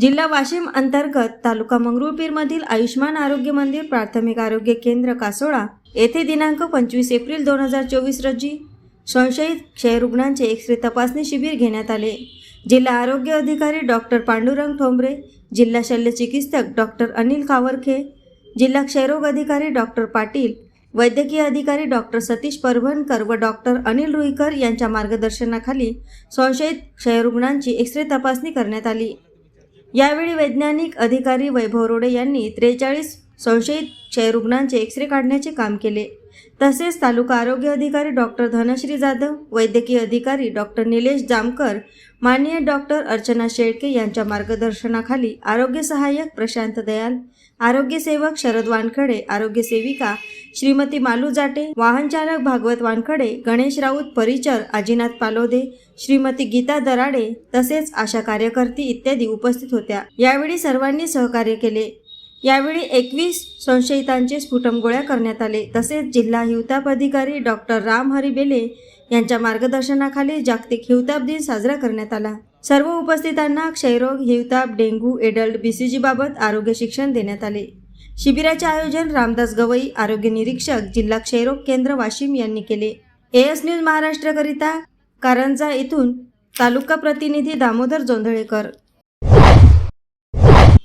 जिल्हा वाशिम अंतर्गत तालुका मंगरुळपीरमधील आयुष्मान आरोग्य मंदिर प्राथमिक आरोग्य केंद्र कासोळा येथे दिनांक पंचवीस एप्रिल दोन हजार चोवीस रोजी संशयित क्षयरुग्णांचे एक्स रे तपासणी शिबिर घेण्यात आले. जिल्हा आरोग्य अधिकारी डॉक्टर पांडुरंग ठोंबरे जिल्हा शल्यचिकित्सक डॉक्टर अनिल कावरखे जिल्हा क्षयरोग अधिकारी डॉक्टर पाटील वैद्यकीय अधिकारी डॉक्टर सतीश परभणकर व डॉक्टर अनिल रुईकर यांच्या मार्गदर्शनाखाली संशयित क्षयरुग्णांची एक्स रे तपासणी करण्यात आली. यावेळी वैज्ञानिक अधिकारी वैभव रोडे यांनी त्रेचाळीस संशयित क्षयरुग्णांचे एक्सरे काढण्याचे काम केले. तसेच तालुका आरोग्य अधिकारी डॉक्टर धनश्री जाधव वैद्यकीय अधिकारी डॉक्टर निलेश जामकर माननीय डॉक्टर अर्चना शेळके यांच्या मार्गदर्शनाखाली आरोग्य सहाय्यक प्रशांत दयाल आरोग्य सेवक शरद वानखडे आरोग्य सेविका श्रीमती मालू जाटे वाहनचालक भागवत वानखडे गणेश राऊत परिचर आजीनाथ पालोदे श्रीमती गीता दराडे तसेच आशा कार्यकर्ती इत्यादी उपस्थित होत्या. यावेळी सर्वांनी सहकार्य केले. यावेळी एकवीस संशयितांचे स्फुटम गोळ्या करण्यात आले. तसेच जिल्हा हिवताप अधिकारी डॉक्टर राम हरी बेले यांच्या मार्गदर्शनाखाली जागतिक हिवताप दिन साजरा करण्यात आला. सर्व उपस्थितांना क्षयरोग हिवताप डेंग्यू एडल्ट बीसीजी बाबत आरोग्य शिक्षण देण्यात आले. शिबिराचे आयोजन रामदास गवई आरोग्य निरीक्षक जिल्हा क्षयरोग केंद्र वाशिम यांनी केले. एएस न्यूज महाराष्ट्रकरिता कारंजा येथून तालुका प्रतिनिधी दामोदर जोंधळेकर.